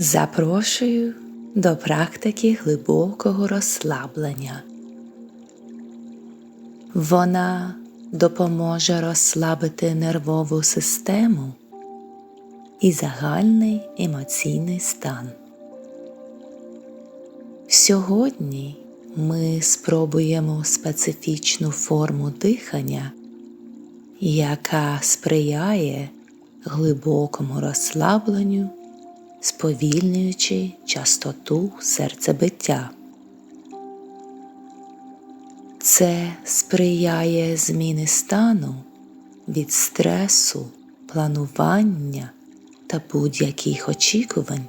Запрошую до практики глибокого розслаблення. Вона допоможе розслабити нервову систему і загальний емоційний стан. Сьогодні ми спробуємо специфічну форму дихання, яка сприяє глибокому розслабленню, сповільнюючи частоту серцебиття. Це сприяє зміни стану від стресу, планування та будь-яких очікувань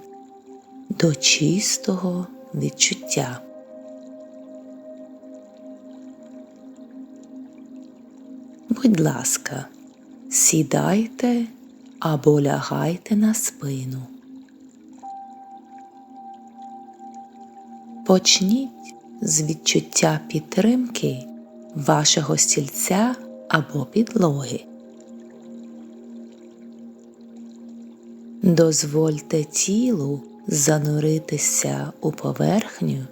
до чистого відчуття. Будь ласка, сідайте або лягайте на спину. Почніть з відчуття підтримки вашого стільця або підлоги. Дозвольте тілу зануритися у поверхню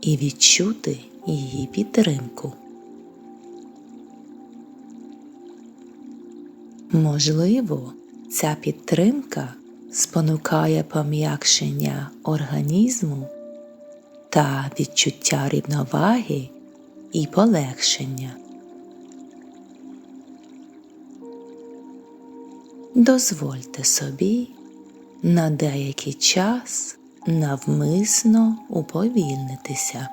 і відчути її підтримку. Можливо, ця підтримка спонукає пом'якшення організму та відчуття рівноваги і полегшення. Дозвольте собі на деякий час навмисно уповільнитися.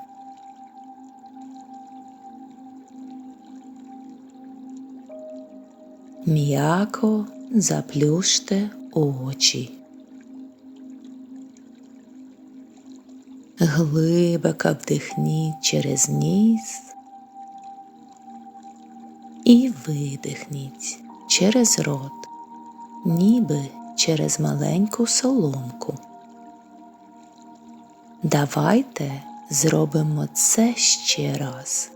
М'яко заплющте очі. Глибоко вдихніть через ніс і видихніть через рот, ніби через маленьку соломку. Давайте зробимо це ще раз.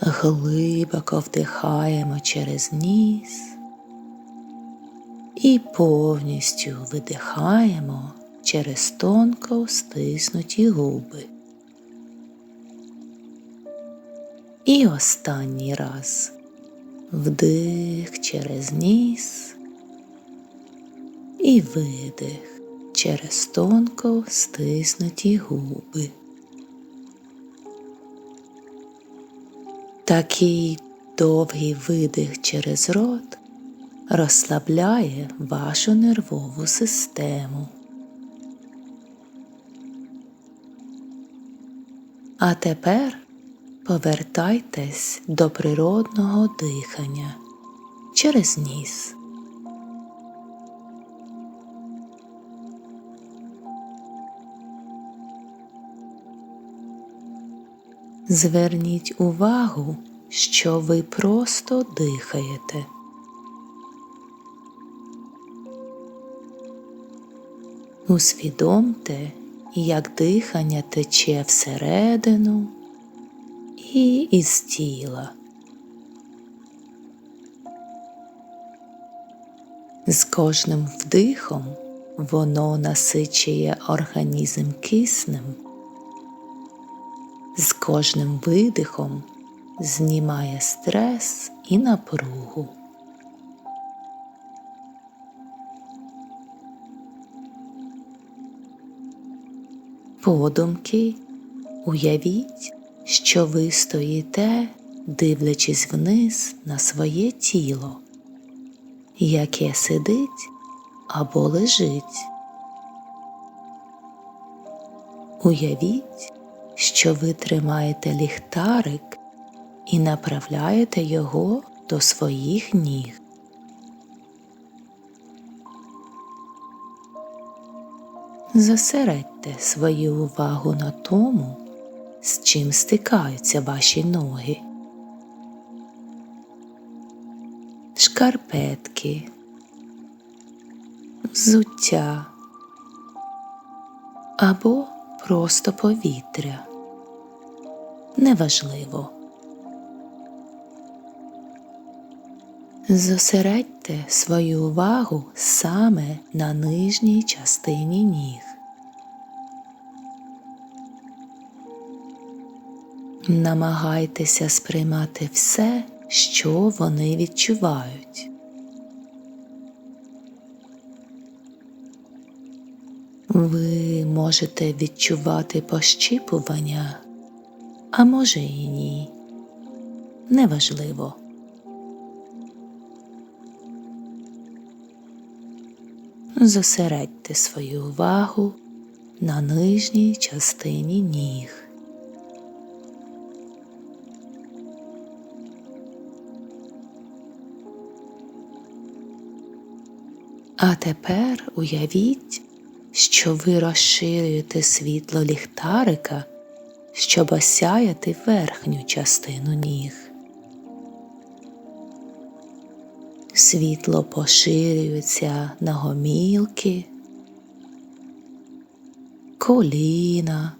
Глибоко вдихаємо через ніс і повністю видихаємо через тонко стиснуті губи. І останній раз вдих через ніс і видих через тонко стиснуті губи. Такий довгий видих через рот розслабляє вашу нервову систему. А тепер повертайтесь до природного дихання через ніс. Зверніть увагу, що ви просто дихаєте. Усвідомте, як дихання тече всередину і із тіла. З кожним вдихом воно насичує організм киснем, з кожним видихом знімає стрес і напругу. Подумки уявіть, що ви стоїте, дивлячись вниз на своє тіло, яке сидить або лежить. Уявіть, що ви тримаєте ліхтарик і направляєте його до своїх ніг. Зосередьте свою увагу на тому, з чим стикаються ваші ноги. Шкарпетки, взуття або просто повітря. Неважливо. Зосередьте свою увагу саме на нижній частині ніг. Намагайтеся сприймати все, що вони відчувають. Ви можете відчувати пощіпування, а може і ні. Неважливо. Зосередьте свою увагу на нижній частині ніг. А тепер уявіть, що ви розширюєте світло ліхтарика, щоб осяяти верхню частину ніг. Світло поширюється на гомілки, коліна,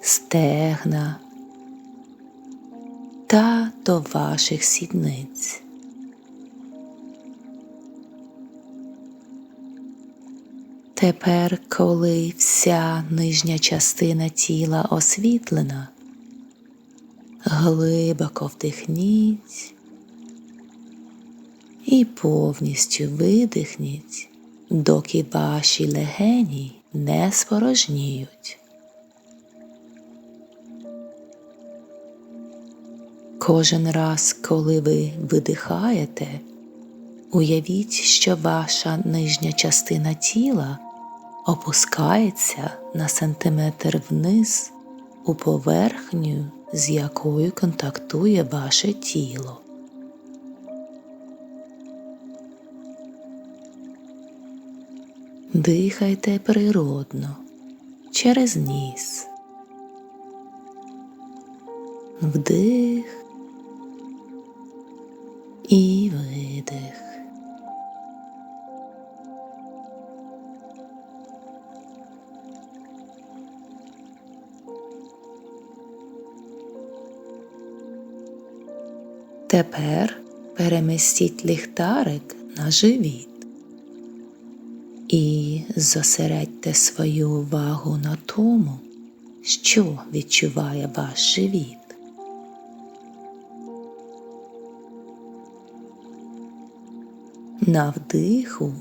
стегна та до ваших сідниць. Тепер, коли вся нижня частина тіла освітлена, глибоко вдихніть і повністю видихніть, доки ваші легені не спорожніють. Кожен раз, коли ви видихаєте, уявіть, що ваша нижня частина тіла опускається на сантиметр вниз у поверхню, з якою контактує ваше тіло. Дихайте природно через ніс. Вдих і видих. Тепер перемістіть ліхтарик на живіт зосередьте свою увагу на тому, що відчуває ваш живіт. На вдиху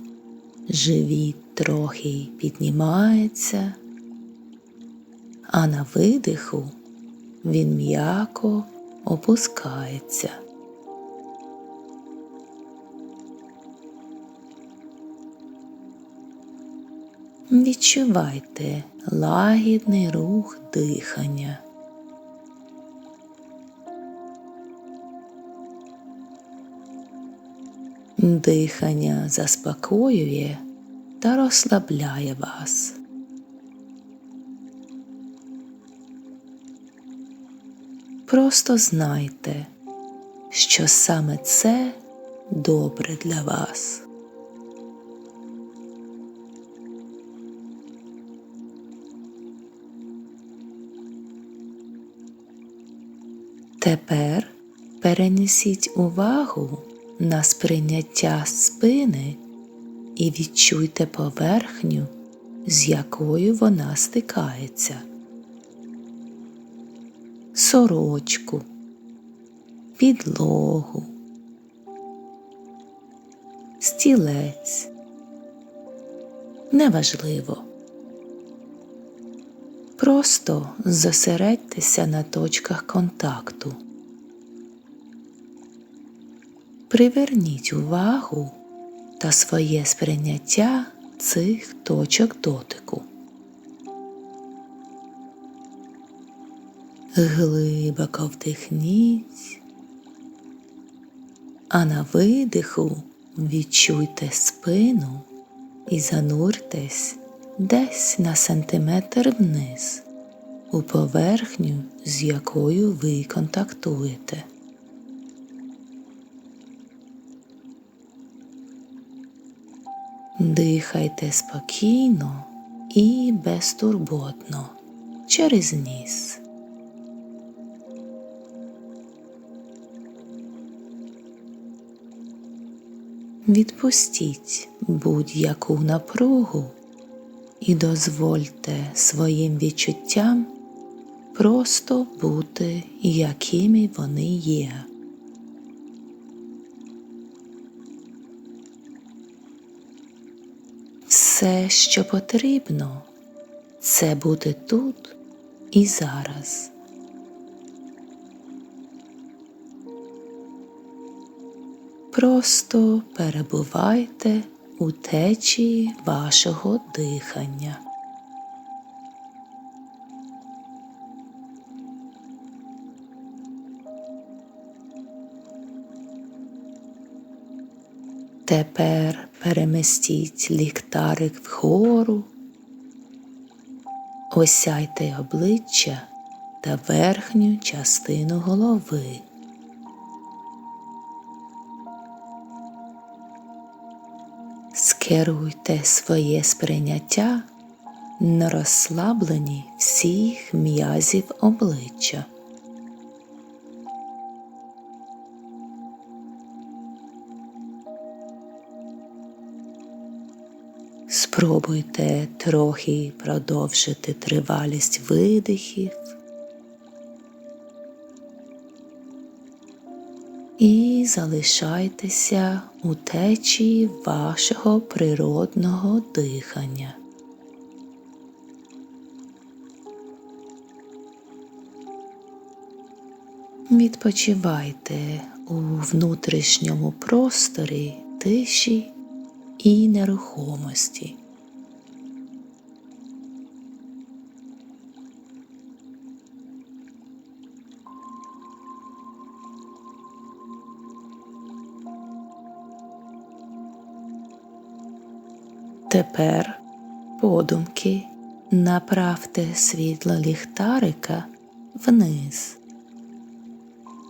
живіт трохи піднімається, а на видиху він м'яко опускається. Відчувайте лагідний рух дихання. Дихання заспокоює та розслабляє вас. Просто знайте, що саме це добре для вас. Тепер перенесіть увагу на сприйняття спини і відчуйте поверхню, з якою вона стикається. Сорочку, підлогу, стілець. Неважливо. Просто зосередьтеся на точках контакту. Приверніть увагу та своє сприйняття цих точок дотику. Глибоко вдихніть, а на видиху відчуйте спину і зануртесь десь на сантиметр вниз у поверхню, з якою ви контактуєте. Дихайте спокійно і безтурботно через ніс. Відпустіть будь-яку напругу і дозвольте своїм відчуттям просто бути, якими вони є. Все, що потрібно, це бути тут і зараз. Просто перебувайте у течії вашого дихання. Тепер перемістіть ліхтарик вгору, осяйте обличчя та верхню частину голови. Скеруйте своє сприйняття на розслаблені всіх м'язів обличчя. Спробуйте трохи продовжити тривалість видихів і залишайтеся у течії вашого природного дихання. Відпочивайте у внутрішньому просторі тиші і нерухомості. Тепер подумки направте світло ліхтарика вниз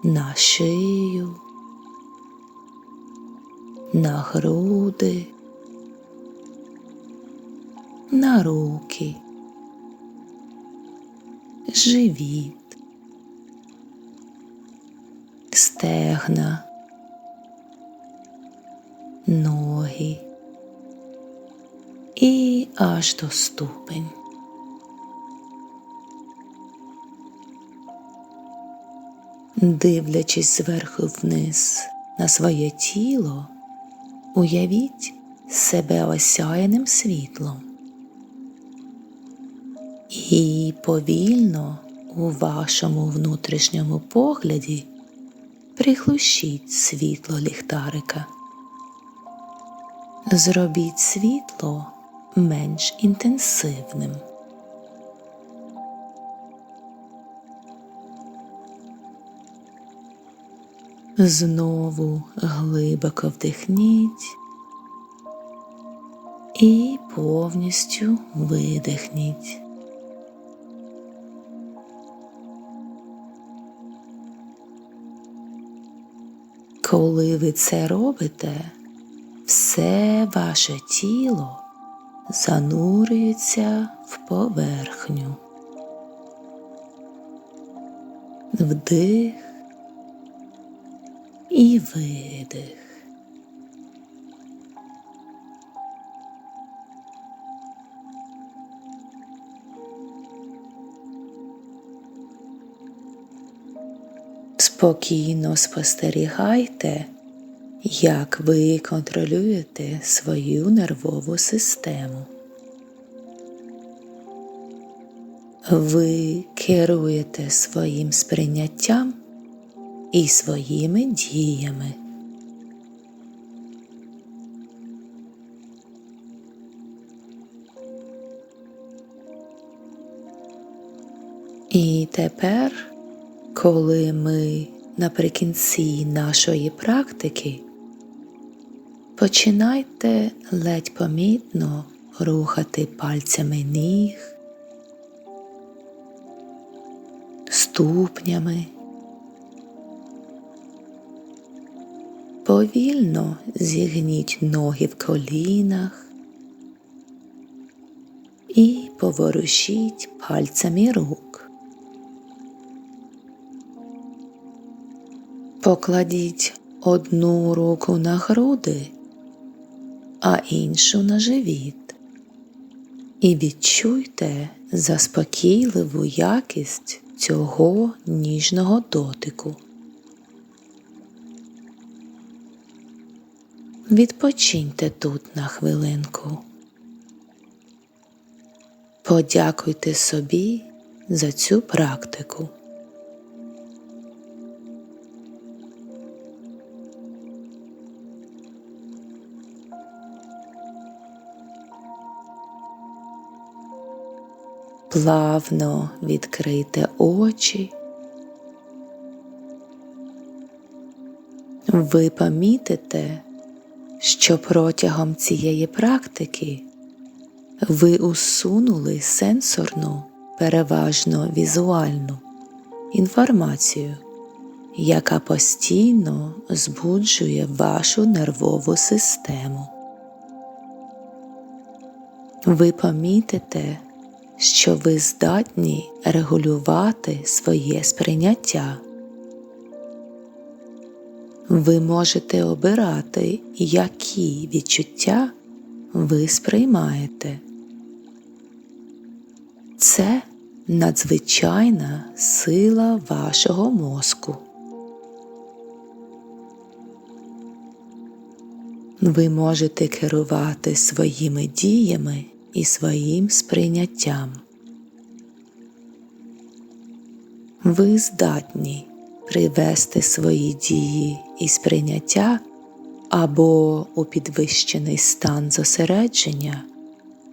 на шию, на груди, на руки, живіт, стегна, ноги і аж до ступень. Дивлячись зверху вниз на своє тіло, уявіть себе осяяним світлом. І повільно у вашому внутрішньому погляді приглушіть світло ліхтарика. Зробіть світло менш інтенсивним. Знову глибоко вдихніть і повністю видихніть. Коли ви це робите, все ваше тіло занурюється в поверхню. Вдих і видих. Спокійно спостерігайте, як ви контролюєте свою нервову систему. Ви керуєте своїм сприйняттям і своїми діями. І тепер, коли ми наприкінці нашої практики, починайте ледь помітно рухати пальцями ніг, ступнями. Повільно зігніть ноги в колінах і поворушіть пальцями рук. Покладіть одну руку на груди, а іншу на живіт. І відчуйте заспокійливу якість цього ніжного дотику. Відпочиньте тут на хвилинку. Подякуйте собі за цю практику. Плавно відкрийте очі. Ви помітите, що протягом цієї практики ви усунули сенсорну, переважно візуальну інформацію, яка постійно збуджує вашу нервову систему. Ви помітите, що ви здатні регулювати своє сприйняття. Ви можете обирати, які відчуття ви сприймаєте. Це надзвичайна сила вашого мозку. Ви можете керувати своїми діями і своїм сприйняттям. Ви здатні привести свої дії і сприйняття або у підвищений стан зосередження,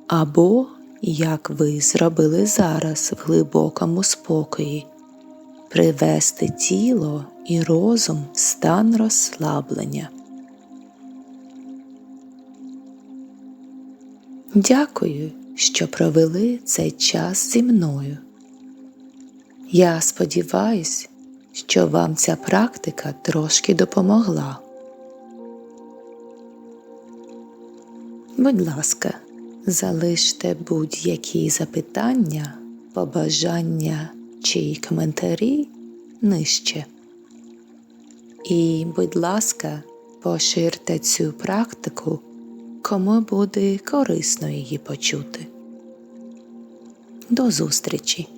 або, як ви зробили зараз в глибокому спокої, привести тіло і розум в стан розслаблення. Дякую, що провели цей час зі мною. Я сподіваюсь, що вам ця практика трошки допомогла. Будь ласка, залиште будь-які запитання, побажання чи коментарі нижче. І, будь ласка, поширте цю практику, кому буде корисно її почути. До зустрічі!